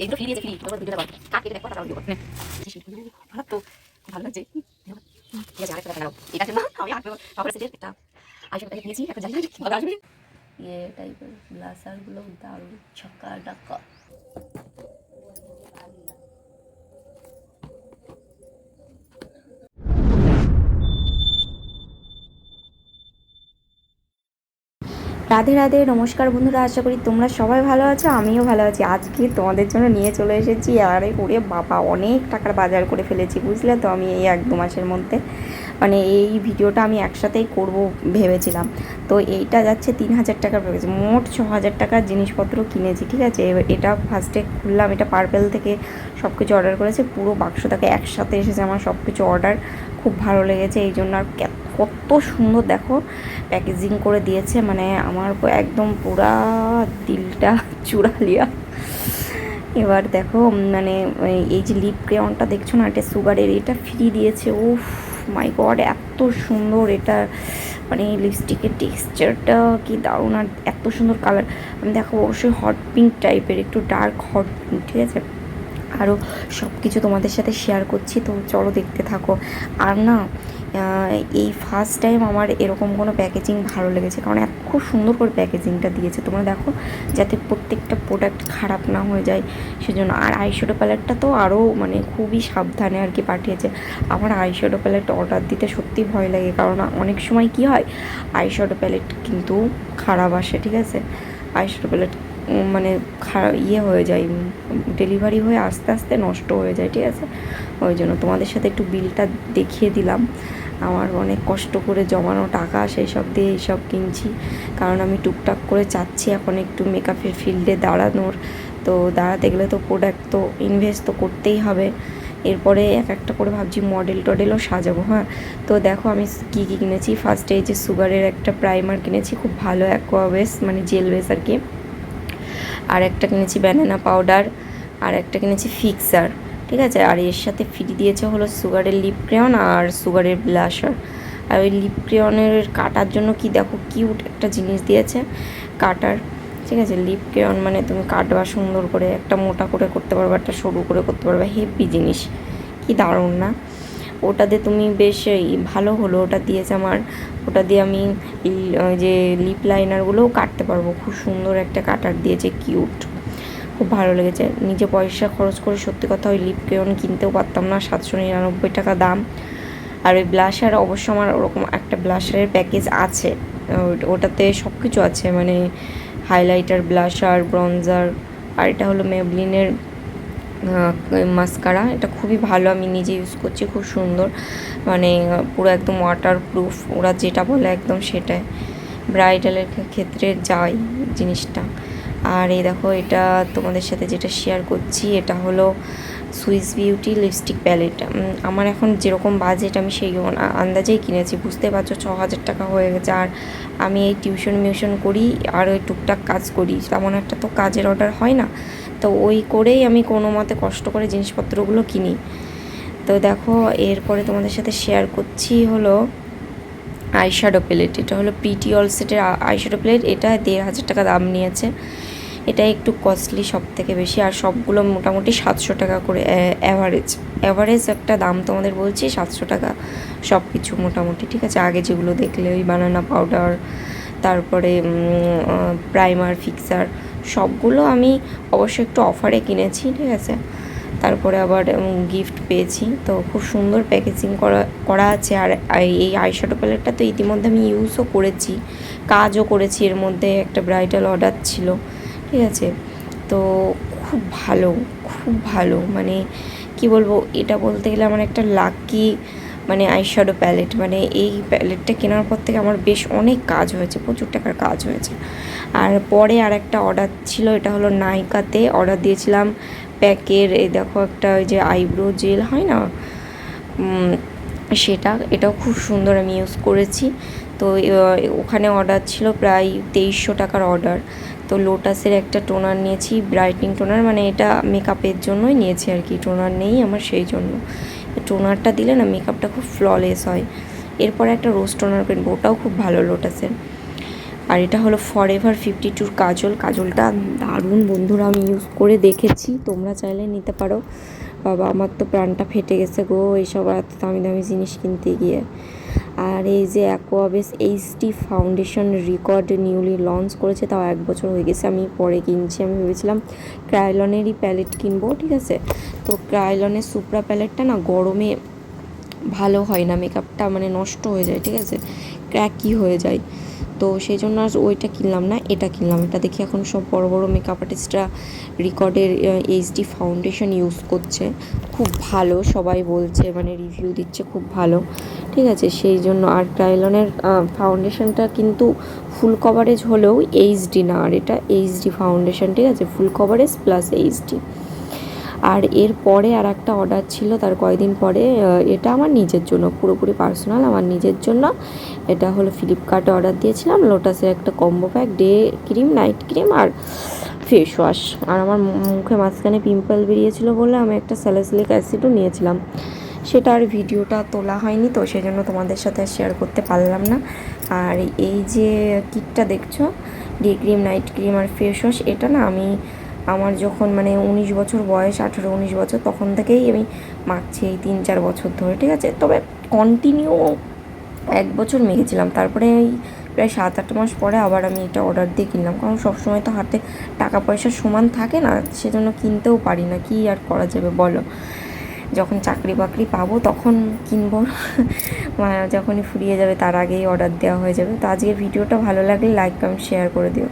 এগুলো ফ্রি দিয়েছে ভালো তো ভালো না আমি এটা আইসব টাকা নিয়েছি এখন আসবে। ব্লাসারগুলো দারুণ ছক্কা ডাক্কা রাধে রাধে, নমস্কার বন্ধুরা, আশা করি তোমরা সবাই ভালো আছো, আমিও ভালো আছি। আজকে তোমাদের জন্য নিয়ে চলে এসেছি, আরে করে বাবা, অনেক টাকার বাজার করে ফেলেছি, বুঝলে তো আমি এই এক দু মাসের মধ্যে। মানে এই ভিডিওটা আমি একসাথেই করব ভেবেছিলাম। তো এইটা যাচ্ছে তিন হাজার টাকার প্যাকেজ মোট ছ হাজার টাকার জিনিসপত্র কিনেছি, ঠিক আছে? এটা ফার্স্টে খুললাম, এটা পার্পেল থেকে সব কিছু অর্ডার করেছে, পুরো বাক্সটাকে একসাথে এসেছে, আমার সব কিছু অর্ডার খুব ভালো লেগেছে, এই জন্য আর কত সুন্দর দেখো প্যাকেজিং করে দিয়েছে মানে আমার একদম পুরা দিলটা চূড়ালিয়া। এবার দেখো মানে এই যে লিপ ক্রেয়নটা দেখছ না, এটা সুগারের, এটা ফ্রি দিয়েছে ও মাই গড এত সুন্দর এটা। মানে লিপস্টিকের টেক্সচারটা কি দারুণ, আর এত সুন্দর কালার আমি দেখো, অবশ্যই হট পিঙ্ক টাইপের একটু ডার্ক হট পিঙ্ক ঠিক আছে? আরও সব কিছু তোমাদের সাথে শেয়ার করছি, তো চলো দেখতে থাকো। আর না এই ফার্স্ট টাইম আমার এরকম কোনো প্যাকেজিং ভালো লেগেছে, কারণ এত খুব সুন্দর করে প্যাকেজিংটা দিয়েছে। তোমরা দেখো, যাতে প্রত্যেকটা প্রোডাক্ট খারাপ না হয়ে যায়, সেজন্য। আর আইশ্যাডো প্যালেটটা তো আরও মানে খুবই সাবধানে আর কি পাঠিয়েছে। আমার আইশ্যাডো প্যালেট অর্ডার দিতে সত্যি ভয় লাগে, কারণ অনেক সময় কি হয় আইশ্যাডো প্যালেট কিন্তু খারাপ আসে, ঠিক আছে? আইশ্যাডো প্যালেট মানে খারাপ ইয়ে হয়ে যায় ডেলিভারি হয়ে আস্তে আস্তে নষ্ট হয়ে যায়, ঠিক আছে? ওই জন্য তোমাদের সাথে একটু বিলটা দেখিয়ে দিলাম। আমার অনেক কষ্ট করে জমানো টাকা, সেই সব দিয়ে এইসব কিনছি। কারণ আমি টুকটাক করে চাচ্ছি এখন একটু মেকআপের ফিল্ডে দাঁড়ানোর। তো দাঁড়াতে গেলে তো প্রোডাক্ট তো ইনভেস্ট তো করতেই হবে। এরপরে এক একটা করে ভাবছি মডেল টডেলও সাজাবো হ্যাঁ? তো দেখো আমি কী কী কিনেছি? ফার্স্টে এই যে সুগারের একটা প্রাইমার কিনেছি, খুব ভালো অ্যাকোয়া বেস মানে জেল বেস আর কি। আর একটা কিনেছি ব্যানানা পাউডার আর একটা কিনেছি ফিক্সার ঠিক আছে? আর এর সাথে ফ্রি দিয়েছে হলো সুগারের লিপ ক্রেয়ন আর সুগারের ব্লাশার আর ওই লিপ ক্রেয়নের কাটার জন্য কি দেখো কিউট একটা জিনিস দিয়েছে কাটার, ঠিক আছে? লিপ ক্রেয়ন মানে তুমি কাটবা সুন্দর করে, একটা মোটা করে করতে পারবে, একটা সরু করে করতে পারবে হেভি জিনিস। কি দারুণ না? ওটা দিয়ে তুমি বেশ ভালো হলো। ওটা দিয়েছে আমার, ওটা দিয়ে আমি যে লিপ লাইনারগুলোও কাটতে পারব। খুব সুন্দর একটা কাটার দিয়েছে কিউট খুব ভালো লেগেছে। নিজে পয়সা খরচ করে সত্যি কথা ওই লিপ ক্রেয়ন কিনতেও পারতাম না। সাতশো নিরানব্বই টাকা দাম। আর ওই ব্লাশার অবশ্য আমার ওরকম একটা ব্লাশারের প্যাকেজ আছে। ওটাতে সব কিছু আছে। মানে হাইলাইটার ব্লাশার ব্রঞ্জার আর এটা হলো মেবলিনের মাস্কারা এটা খুবই ভালো, আমি নিজে ইউজ করছি, খুব সুন্দর। মানে পুরো একদম ওয়াটার প্রুফ ওরা যেটা বলে একদম সেটাই। ব্রাইডালের ক্ষেত্রে যাই জিনিসটা। আর এই দেখো, এটা তোমাদের সাথে যেটা শেয়ার করছি, এটা হলো সুইস বিউটি লিপস্টিক প্যালেট আমার এখন যেরকম বাজেট আমি সেই আন্দাজেই কিনেছি, বুঝতে পারছ, ছ হাজার টাকা হয়ে গেছে। আর আমি এই টিউশন মিউশন করি আর ওই টুকটাক কাজ করি। তেমন একটা তো কাজের অর্ডার হয় না। তো ওই করেই আমি কোনো মতে কষ্ট করে জিনিসপত্রগুলো কিনি। তো দেখো, এরপরে তোমাদের সাথে শেয়ার করছি হলো আইশ্যাডো প্লেট এটা হলো পিটি অল সেটের আইশ্যাডো প্লেট এটা দেড় হাজার টাকা দাম নিয়েছে। এটা একটু কস্টলি সব থেকে বেশি। আর সবগুলো মোটামুটি সাতশো টাকা করে অ্যাভারেজ অ্যাভারেজ একটা দাম তোমাদের বলছি, সাতশো টাকা সব কিছু মোটামুটি, ঠিক আছে? আগে যেগুলো দেখলে ওই বানানা পাউডার তারপরে প্রাইমার ফিক্সার সবগুলো আমি অবশ্য একটু অফারে কিনেছি, ঠিক আছে? তারপরে আবার গিফট পেয়েছি। তো খুব সুন্দর প্যাকেজিং করা করা আছে। আর এই- আইশ্যাডো প্যালেটটা তো ইতিমধ্যে আমি ইউজও করেছি, কাজও করেছি। এর মধ্যে একটা ব্রাইডাল অর্ডার ছিল, ঠিক আছে? তো খুব ভালো খুব ভালো। মানে কি বলব, এটা বলতে গেলে আমার একটা লাকি মানে আইশ্যাডো প্যালেট মানে এই প্যালেটটা কেনার পর থেকে আমার বেশ অনেক কাজ হয়েছে, প্রচুর টাকার কাজ হয়েছে। আর পরে আর একটা অর্ডার ছিল, এটা হলো নাইকাতে অর্ডার দিয়েছিলাম প্যাকের, এই দেখো একটা ওই যে আইব্রো জেল হয় না? সেটা, এটাও খুব সুন্দর আমি ইউজ করেছি। তো ওখানে অর্ডার ছিল প্রায় তেইশশো টাকার অর্ডার তো লোটাসের একটা টোনার নিয়েছি ব্রাইটনিং টোনার মানে এটা মেকআপের জন্যই নিয়েছি আর কি টোনার নেই আমার সেই জন্য। টোনারটা দিলে না মেকআপটা খুব ফ্ললেস হয়। এরপরে একটা রোজ টোনার কিনবো ওটাও খুব ভালো লোটাসের। আর এটা হলো ফর এভার ফিফটি টুর কাজল। কাজলটা দারুণ বন্ধুরা, আমি ইউজ করে দেখেছি। তোমরা চাইলে নিতে পারো। বাবা, আমার তো প্রাণটা ফেটে গেছে গো এইসব এত দামি দামি জিনিস কিনতে গিয়ে। আর এই যে aqua base HD foundation record newly launch করেছে, তাও এক বছর হয়ে গেছে, আমি পরে কিনছি, আমি ভেবেছিলাম ক্রাইলনেরই প্যালেট কিনবো, ঠিক আছে? তো ক্রাইলনের সুপ্রা প্যালেটটা না গরমে ভালো হয় না মেকআপটা মানে নষ্ট হয়ে যায়, ঠিক আছে? ক্র্যাকি হয়ে যায়। তো সেই জন্য আর ওইটা কিনলাম না, এটা কিনলাম। এটা দেখি এখন সব বড় বড় মেকআপ আর্টিস্টরা রিকর্ডের এইচডি ফাউন্ডেশন ইউজ করছে। খুব ভালো, সবাই বলছে মানে রিভিউ দিচ্ছে, খুব ভালো। ঠিক আছে? সেই জন্য আর ক্রাইলনের ফাউন্ডেশনটা কিন্তু ফুল কভারেজ হলেও এইচডি না, আর এটা এইচডি ফাউন্ডেশন ঠিক আছে? ফুল কভারেজ প্লাস এইচডি আর এর পরে আর একটা অর্ডার ছিল তার কয়েকদিন পরে এটা আমার নিজের জন্য, পুরোপুরি পার্সোনাল আমার নিজের জন্য। এটা হলো ফ্লিপকার্টে অর্ডার দিয়েছিলাম লোটাসের একটা combo pack day cream night cream আর ফেস ওয়াশ আর আমার মুখে মাঝখানে পিম্পল বেরিয়েছিল বলে আমি একটা স্যালাসিলিক অ্যাসিডও নিয়েছিলাম। সেটা আর ভিডিওটা তোলা হয়নি, তো সেই জন্য তোমাদের সাথে শেয়ার করতে পারলাম না। আর এই যে কিটটা দেখছ ডে ক্রিম নাইট ক্রিম আর ফেস ওয়াশ এটা না আমি আমার যখন মানে উনিশ বছর বয়স, আঠেরো, উনিশ বছর, তখন থেকেই আমি মাখছি এই তিন চার বছর ধরে, ঠিক আছে? তবে কন্টিনিউ এক বছর মেখেছিলাম। তারপরে এই প্রায় সাত আট মাস পরে আবার আমি এটা অর্ডার দিয়ে কিনলাম। কারণ সবসময় তো হাতে টাকা পয়সা সমান থাকে না, সেজন্য কিনতেও পারি না। কি আর করা যাবে বলো? যখন চাকরি বাকরি পাবো তখন কিনবো। যখনই ফুরিয়ে যাবে তার আগেই অর্ডার দেওয়া হয়ে যাবে। তো আজকের ভিডিওটা ভালো লাগলে লাইক কমেন্ট শেয়ার করে দিও।